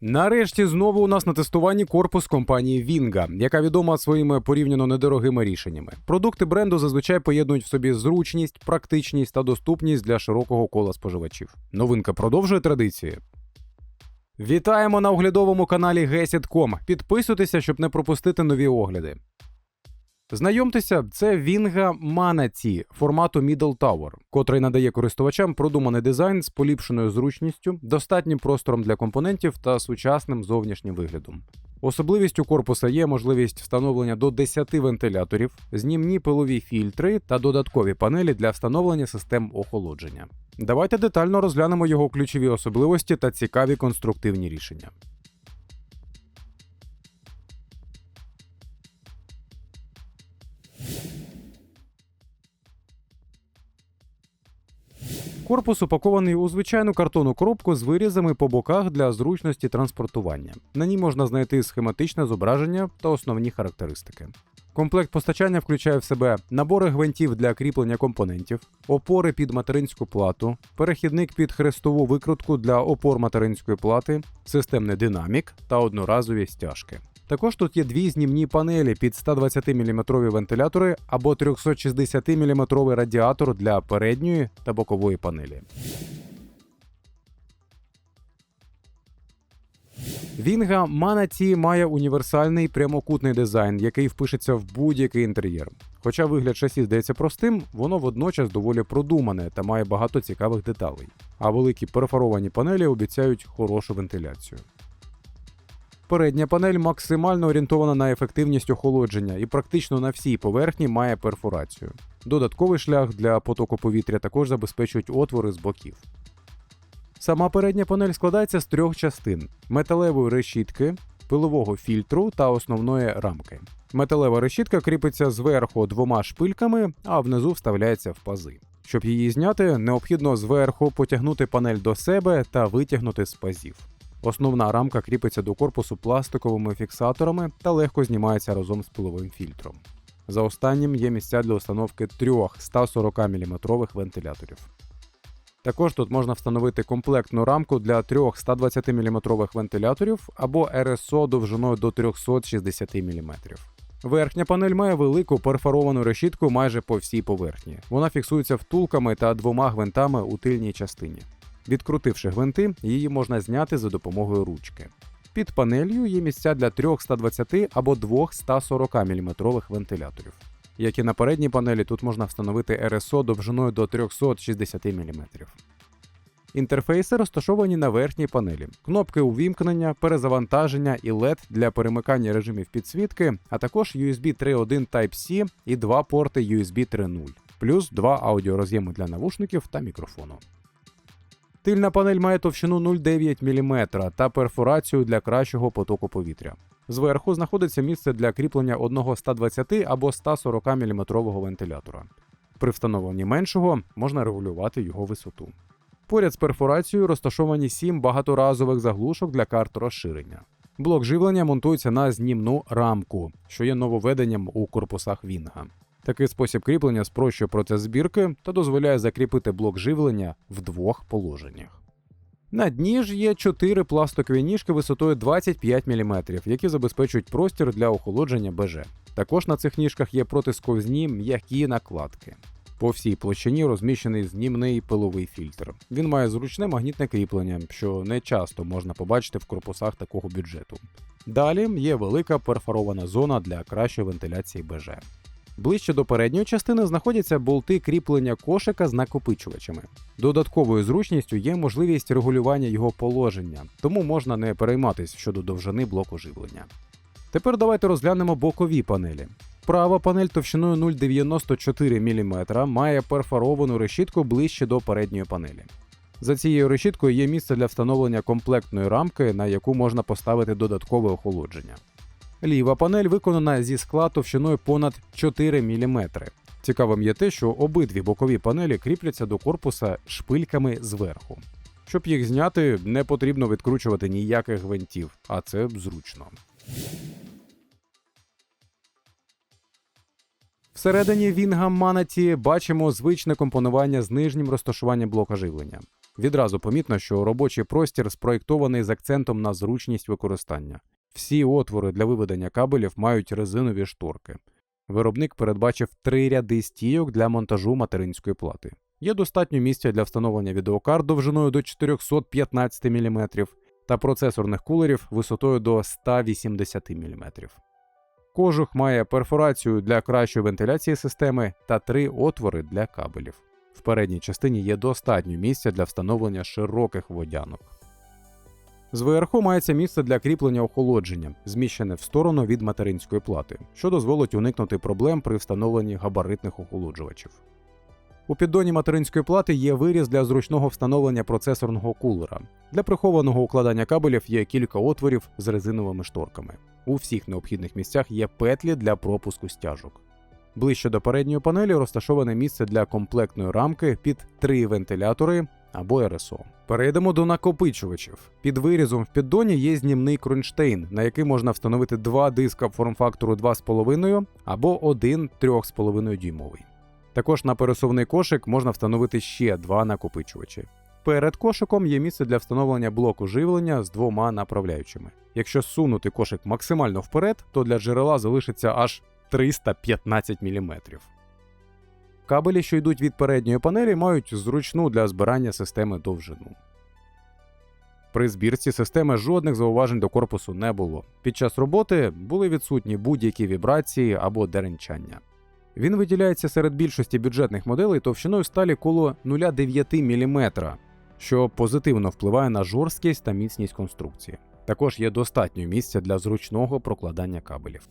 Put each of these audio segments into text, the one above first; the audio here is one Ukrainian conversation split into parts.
Нарешті знову у нас на тестуванні корпус компанії Вінга, яка відома своїми порівняно недорогими рішеннями. Продукти бренду зазвичай поєднують в собі зручність, практичність та доступність для широкого кола споживачів. Новинка продовжує традиції. Вітаємо на оглядовому каналі Gesit.com. Підписуйтеся, щоб не пропустити нові огляди. Знайомтеся, це Вінга Манаці формату Middle Tower, котрий надає користувачам продуманий дизайн з поліпшеною зручністю, достатнім простором для компонентів та сучасним зовнішнім виглядом. Особливістю корпуса є можливість встановлення до 10 вентиляторів, знімні пилові фільтри та додаткові панелі для встановлення систем охолодження. Давайте детально розглянемо його ключові особливості та цікаві конструктивні рішення. Корпус упакований у звичайну картонну коробку з вирізами по боках для зручності транспортування. На ній можна знайти схематичне зображення та основні характеристики. Комплект постачання включає в себе набори гвинтів для кріплення компонентів, опори під материнську плату, перехідник під хрестову викрутку для опор материнської плати, системний динамік та одноразові стяжки. Також тут є дві знімні панелі під 120 мм вентилятори або 360 мм радіатор для передньої та бокової панелі. Вінга Манаті має універсальний прямокутний дизайн, який впишеться в будь-який інтер'єр. Хоча вигляд шасі здається простим, воно водночас доволі продумане та має багато цікавих деталей. А великі перфоровані панелі обіцяють хорошу вентиляцію. Передня панель максимально орієнтована на ефективність охолодження і практично на всій поверхні має перфорацію. Додатковий шлях для потоку повітря також забезпечують отвори з боків. Сама передня панель складається з трьох частин: металевої решітки, пилового фільтру та основної рамки. Металева решітка кріпиться зверху двома шпильками, а внизу вставляється в пази. Щоб її зняти, необхідно зверху потягнути панель до себе та витягнути з пазів. Основна рамка кріпиться до корпусу пластиковими фіксаторами та легко знімається разом з пиловим фільтром. За останнім є місця для установки трьох 140 мм вентиляторів. Також тут можна встановити комплектну рамку для трьох 120 мм вентиляторів або РСО довжиною до 360 мм. Верхня панель має велику перфоровану решітку майже по всій поверхні. Вона фіксується втулками та двома гвинтами у тильній частині. Відкрутивши гвинти, її можна зняти за допомогою ручки. Під панелью є місця для трьох 120 або двох 140 мм вентиляторів. Як і на передній панелі, тут можна встановити РСО довжиною до 360 мм. Інтерфейси розташовані на верхній панелі. Кнопки увімкнення, перезавантаження і LED для перемикання режимів підсвітки, а також USB 3.1 Type-C і два порти USB 3.0, плюс два аудіороз'єми для навушників та мікрофону. Тильна панель має товщину 0,9 мм та перфорацію для кращого потоку повітря. Зверху знаходиться місце для кріплення одного 120 або 140 мм вентилятора. При встановленні меншого можна регулювати його висоту. Поряд з перфорацією розташовані 7 багаторазових заглушок для карт розширення. Блок живлення монтується на знімну рамку, що є нововведенням у корпусах Вінга. Такий спосіб кріплення спрощує процес збірки та дозволяє закріпити блок живлення в двох положеннях. На дні ж є 4 пластикові ніжки висотою 25 мм, які забезпечують простір для охолодження БЖ. Також на цих ніжках є протисковзні м'які накладки. По всій площині розміщений знімний пиловий фільтр. Він має зручне магнітне кріплення, що не часто можна побачити в корпусах такого бюджету. Далі є велика перфорована зона для кращої вентиляції БЖ. Ближче до передньої частини знаходяться болти кріплення кошика з накопичувачами. Додатковою зручністю є можливість регулювання його положення, тому можна не перейматись щодо довжини блоку живлення. Тепер давайте розглянемо бокові панелі. Права панель товщиною 0,94 мм має перфоровану решітку ближче до передньої панелі. За цією решіткою є місце для встановлення комплектної рамки, на яку можна поставити додаткове охолодження. Ліва панель виконана зі скла товщиною понад 4 мм. Цікавим є те, що обидві бокові панелі кріпляться до корпуса шпильками зверху. Щоб їх зняти, не потрібно відкручувати ніяких гвинтів, а це зручно. Всередині Вінга Манаті бачимо звичне компонування з нижнім розташуванням блока живлення. Відразу помітно, що робочий простір спроєктований з акцентом на зручність використання. Всі отвори для виведення кабелів мають резинові шторки. Виробник передбачив три ряди стійок для монтажу материнської плати. Є достатньо місця для встановлення відеокарт довжиною до 415 мм та процесорних кулерів висотою до 180 мм. Кожух має перфорацію для кращої вентиляції системи та три отвори для кабелів. В передній частині є достатньо місця для встановлення широких водянок. Зверху мається місце для кріплення охолодження, зміщене в сторону від материнської плати, що дозволить уникнути проблем при встановленні габаритних охолоджувачів. У піддоні материнської плати є виріз для зручного встановлення процесорного кулера. Для прихованого укладання кабелів є кілька отворів з резиновими шторками. У всіх необхідних місцях є петлі для пропуску стяжок. Ближче до передньої панелі розташоване місце для комплектної рамки під три вентилятори або РСО. Перейдемо до накопичувачів. Під вирізом в піддоні є знімний кронштейн, на який можна встановити два диска форм-фактору 2,5 або один 3,5 дюймовий. Також на пересувний кошик можна встановити ще два накопичувачі. Перед кошиком є місце для встановлення блоку живлення з двома направляючими. Якщо сунути кошик максимально вперед, то для джерела залишиться аж 315 мм. Кабелі, що йдуть від передньої панелі, мають зручну для збирання системи довжину. При збірці системи жодних зауважень до корпусу не було. Під час роботи були відсутні будь-які вібрації або деренчання. Він виділяється серед більшості бюджетних моделей товщиною сталі коло 0,9 мм, що позитивно впливає на жорсткість та міцність конструкції. Також є достатньо місця для зручного прокладання кабелів.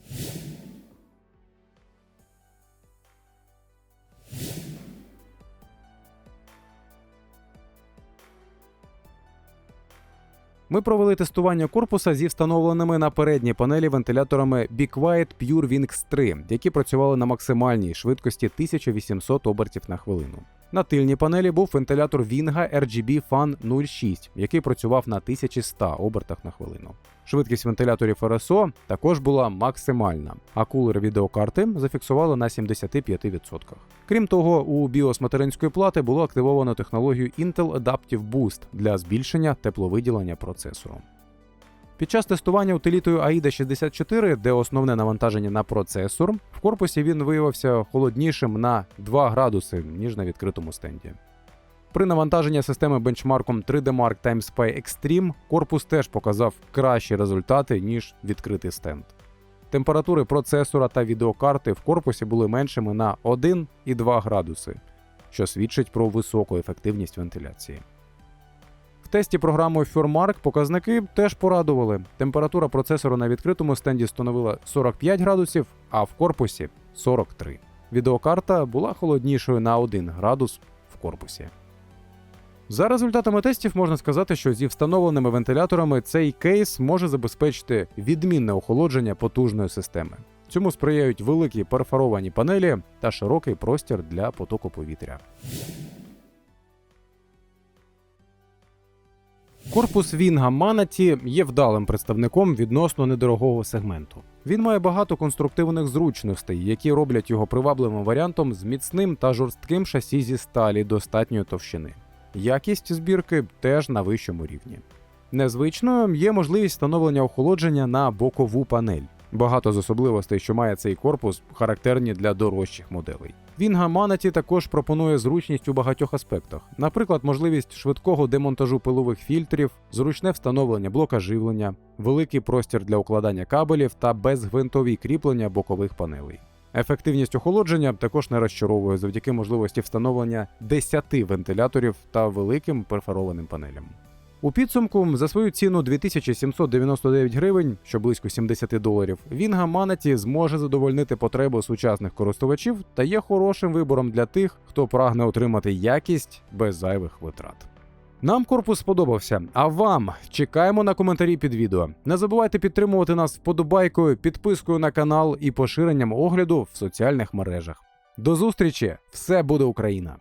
Ми провели тестування корпуса зі встановленими на передній панелі вентиляторами Be Quiet Pure Wings 3, які працювали на максимальній швидкості 1800 обертів на хвилину. На тильній панелі був вентилятор Vinga RGB Fan 06, який працював на 1100 обертах на хвилину. Швидкість вентиляторів RSO також була максимальна, а кулер відеокарти зафіксували на 75%. Крім того, у BIOS материнської плати було активовано технологію Intel Adaptive Boost для збільшення тепловиділення процесору. Під час тестування утилітою AIDA 64, де основне навантаження на процесор, в корпусі він виявився холоднішим на 2 градуси, ніж на відкритому стенді. При навантаженні системи бенчмарком 3D Mark TimeSpy Extreme корпус теж показав кращі результати, ніж відкритий стенд. Температури процесора та відеокарти в корпусі були меншими на 1 і 2 градуси, що свідчить про високу ефективність вентиляції. В тесті програмою FurMark показники теж порадували. Температура процесору на відкритому стенді становила 45 градусів, а в корпусі 43. Відеокарта була холоднішою на 1 градус в корпусі. За результатами тестів можна сказати, що зі встановленими вентиляторами цей кейс може забезпечити відмінне охолодження потужної системи. Цьому сприяють великі перфоровані панелі та широкий простір для потоку повітря. Корпус Вінга Манаті є вдалим представником відносно недорогого сегменту. Він має багато конструктивних зручностей, які роблять його привабливим варіантом з міцним та жорстким шасі зі сталі достатньої товщини. Якість збірки теж на вищому рівні. Незвичною є можливість встановлення охолодження на бокову панель. Багато з особливостей, що має цей корпус, характерні для дорожчих моделей. Вінга Манаті також пропонує зручність у багатьох аспектах, наприклад, можливість швидкого демонтажу пилових фільтрів, зручне встановлення блока живлення, великий простір для укладання кабелів та безгвинтові кріплення бокових панелей. Ефективність охолодження також не розчаровує завдяки можливості встановлення 10 вентиляторів та великим перфорованим панелям. У підсумку за свою ціну 2799 гривень, що близько 70 доларів, Вінга Манаті зможе задовольнити потребу сучасних користувачів та є хорошим вибором для тих, хто прагне отримати якість без зайвих витрат. Нам корпус сподобався. А вам чекаємо на коментарі під відео. Не забувайте підтримувати нас вподобайкою, підпискою на канал і поширенням огляду в соціальних мережах. До зустрічі! Все буде Україна!